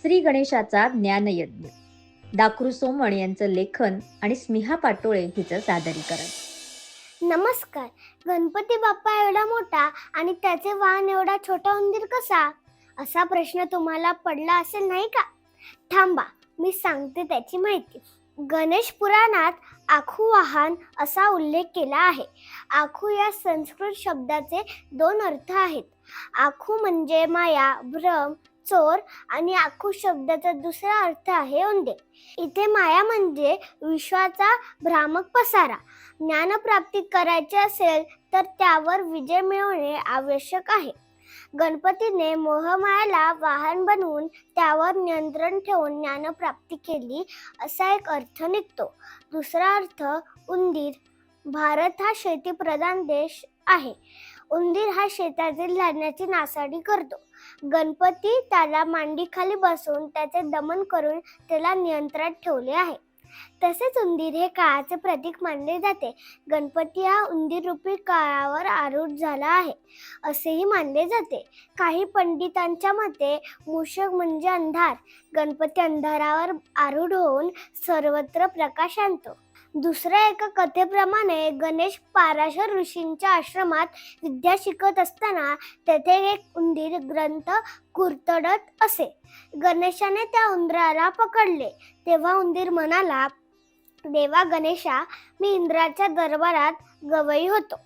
श्री गणेशाचा ज्ञानयज्ञ. दाकरू सोमण यांचं लेखन आणि स्मिहा पाटोळे हिचं सादरीकरण. नमस्कार. गणपती बाप्पा एवढा मोठा आणि त्याचे वाहन एवढा छोटा उंदीर कसा? असा प्रश्न तुम्हाला पडला असेल नाही का? थांबा मी सांगते त्याची माहिती. गणेश पुराणात आखू वाहन असा उल्लेख केला आहे. आखू या संस्कृत शब्दाचे दोन अर्थ आहेत. आखू म्हणजे माया भ्रम चोर आणि आखू शब्दाचा दुसरा अर्थ आहे उंदीर इथे माया म्हणजे विश्वाचा भ्रामक पसारा. ज्ञानप्राप्ती करायची असेल तर त्यावर विजय मिळवणे आवश्यक आहे. गणपतीने मोहमायाला वाहन बनवून त्यावर नियंत्रण ठेवून ज्ञानप्राप्ती केली असा एक अर्थ निघतो. दुसरा अर्थ उंदीर. भारत हा शेतीप्रधान देश आहे. उंदीर हा शेतातील धान्याची नासाडी करतो. गणपती त्याला मांडीखाली बसून त्याचे दमन करून त्याला नियंत्रणात ठेवले आहे. तसेच उंदीर हे काळाचे प्रतीक मानले जाते. गणपती हा उंदीर रूपी काळावर आरूढ झाला आहे असेही मानले जाते. काही पंडितांच्या मते मूषक म्हणजे अंधार. गणपती अंधारावर आरूढ होऊन सर्वत्र प्रकाश आणतो. दुसऱ्या एका कथेप्रमाणे गणेश पाराशर ऋषींच्या आश्रमात विद्या शिकत असताना तेथे एक उंदीर ग्रंथ कुरतडत असे. गणेशाने त्या उंदराला पकडले. तेव्हा उंदीर म्हणाला देवा गणेशा मी इंद्राच्या दरबारात गवई होतो.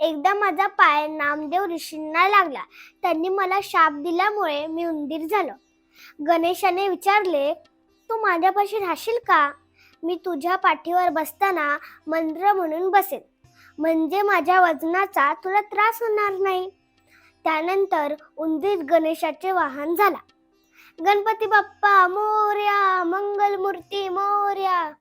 एकदा माझा पाय नामदेव ऋषींना लागला. त्यांनी मला शाप दिल्यामुळे मी उंदीर झालो. गणेशाने विचारले तू माझ्यापाशी राहशील का? मी तुझ्या पाठीवर बसताना मंत्र म्हणून बसेन. म्हणजे माझ्या वजनाचा तुला त्रास होणार नाही. त्यानंतर उंदीर गणेशाचे वाहन झाला. गणपती बाप्पा मोर्या मंगलमूर्ती मोर्या.